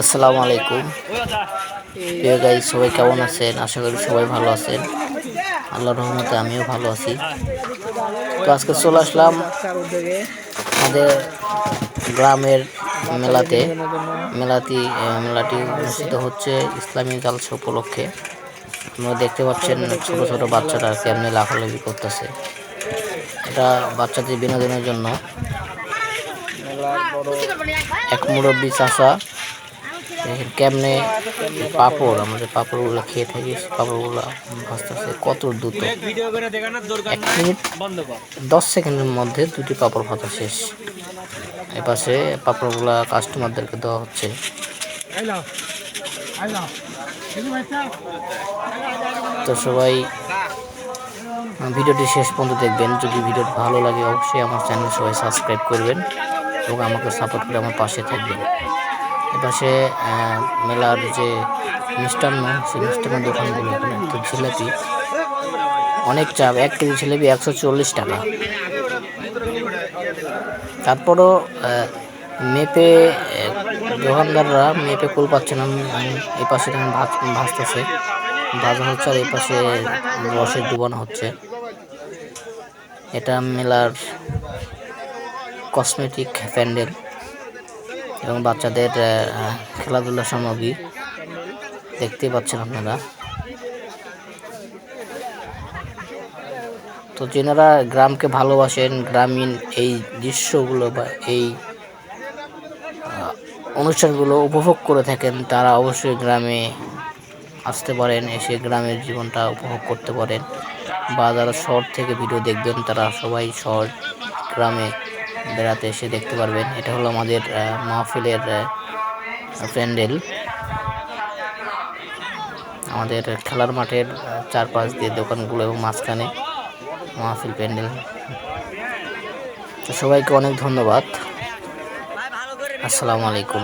আসসালামু আলাইকুম। প্রিয় গাই সবাই কেমন আছেন? আশা করি সবাই ভালো আছেন। আল্লাহর রহমতে আমিও ভালো আছি। তো আজকে চলে আসলাম আমাদের গ্রামের মেলাতে। মেলাটি মেলাটি অনুষ্ঠিত হচ্ছে ইসলামী জালসা উপলক্ষে। আপনারা দেখতে পাচ্ছেন ছোট ছোট বাচ্চারা কেমনি লাফালাফি করতেছে। এটা বাচ্চাদের বিনোদনের জন্য। এক মুরব্বী চাষা কেমনে পাপড় আমাদের পাপড়গুলো খেয়ে থাকি পাপড়গুলো ভাজতেছে কত দ্রুত। ভিডিও করে দেখানোর দরকার এক মিনিট দশ সেকেন্ডের মধ্যে দুটি পাপড় ভাজা শেষ। এপাশে পাপড়গুলা কাস্টমারদেরকে দেওয়া হচ্ছে। তো সবাই ভিডিওটি শেষ পর্যন্ত দেখবেন। যদি ভিডিওটি ভালো লাগে অবশ্যই আমার চ্যানেল সবাই সাবস্ক্রাইব করবেন। এবং আমাকে সাপোর্ট করে আমার পাশে থাকবেন এপাশে মেলার যে মিষ্টান্ন, সেই মিষ্টান্ন দোকানগুলো এখানে তো জিলাপি। অনেক চাপ, এক কেজি জিলাপি একশো চল্লিশ টাকা। তারপরও মেপে দোকানদাররা মেপে কুল পাচ্ছে না। এই পাশে দেখেন ভাজ ভাজতেছে। ভাজা হচ্ছে আর এই পাশে রসে ডুবানো হচ্ছে। এটা মেলার কসমেটিক প্যান্ডেল এবং বাচ্চাদের আহ, খেলাধুলার সামগ্রী। দেখতেই পাচ্ছেন আপনারা। তো যেনারা গ্রামকে ভালোবাসেন গ্রামীণ এই দৃশ্যগুলো বা এই অনুষ্ঠানগুলো উপভোগ করে থাকেন তারা অবশ্যই গ্রামে আসতে পারেন এসে গ্রামের জীবনটা উপভোগ করতে পারেন। বা যারা শহর থেকে ভিডিও দেখবেন তারা সবাই শহর গ্রামে বেড়াতে এসে দেখতে পারবেন। এটা হলো আমাদের মাহফিলের প্যান্ডেল। আমাদের খেলার মাঠের চারপাশ দিয়ে দোকানগুলো এবং মাঝখানে মাহফিল প্যান্ডেল। তো সবাইকে অনেক ধন্যবাদ। আসসালামু আলাইকুম।